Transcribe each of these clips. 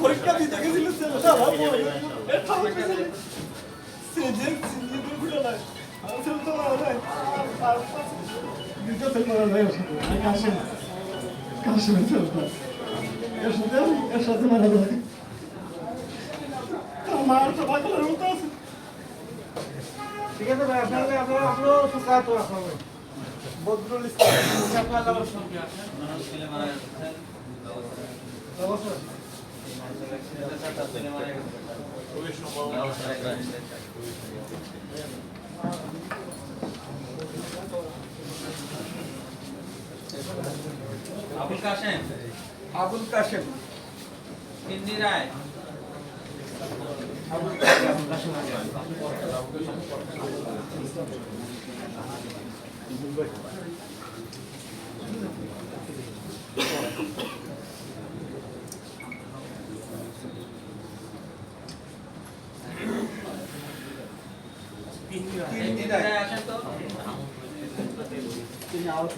পরীক্ষা দিতে গেছিল সেজেন সিনিয়রগুলো না। মারা ছেলে মারা কাশিম ছেলেটা এর সাথে এর সাথে মারা যায় আমার তো বাকলের মতো আছে ঠিক আছে ভাই আপনার আপনার আপনার সুখা তো আপনার বদরুল ইসলাম আপনার লাগার সঙ্গে অবশ্যই আবুল কাশেম? আবুল কাশেম। রায়? হিন্দি রায় তিনি আহত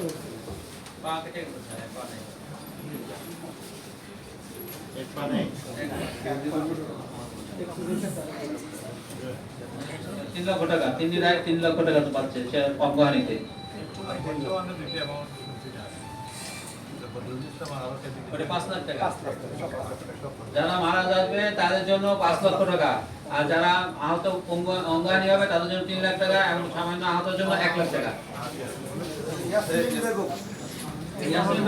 তিন লক্ষ টাকা, তিন রায় তিন লক্ষ টাকা তো পাচ্ছে। সে যারা মারা যাবে তাদের জন্য পাঁচ লক্ষ টাকা আর যারা আহত অঙ্গ- অঙ্গাহানি হবে তাদের জন্য তিন লাখ টাকা এবং সামান্য আহতের জন্য এক লাখ টাকা ইয়াসমিন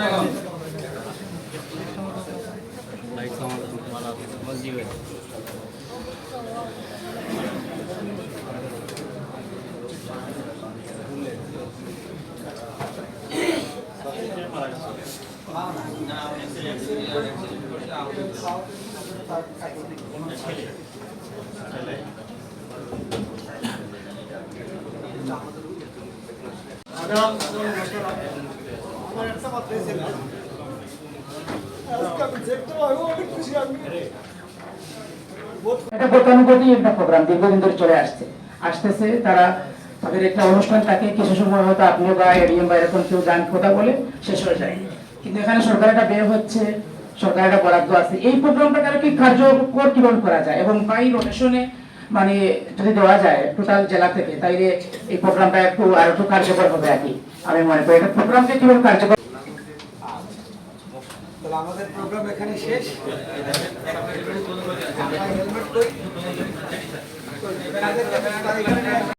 এটা গতানুগতিক একটা প্রোগ্রাম, দীর্ঘদিন ধরে চলে আসছে। আসতেছে, তারা তাদের একটা অনুষ্ঠান থাকে, কিছু সময় হয়তো আপনি বা এডিএম বা এরকম কেউ গান কথা বলে, শেষ হয়ে যায়। কিন্তু এখানে সরকার একটা ব্যয় হচ্ছে, সরকার একটা বরাদ্দ আছে। এই প্রোগ্রামটাকে আর কি কার্যকর কীভাবে করা যায়? এবং বাই রোটেশনে মানে যদি দেওয়া যায় টোটাল জেলা থেকে, তাইলে এই প্রোগ্রামটা একটু আর একটু কার্যকর হবে আর কি আমি মনে করি এটা প্রোগ্রামকে কীভাবে কার্যকর আমাদের প্রোগ্রাম এখানে শেষ।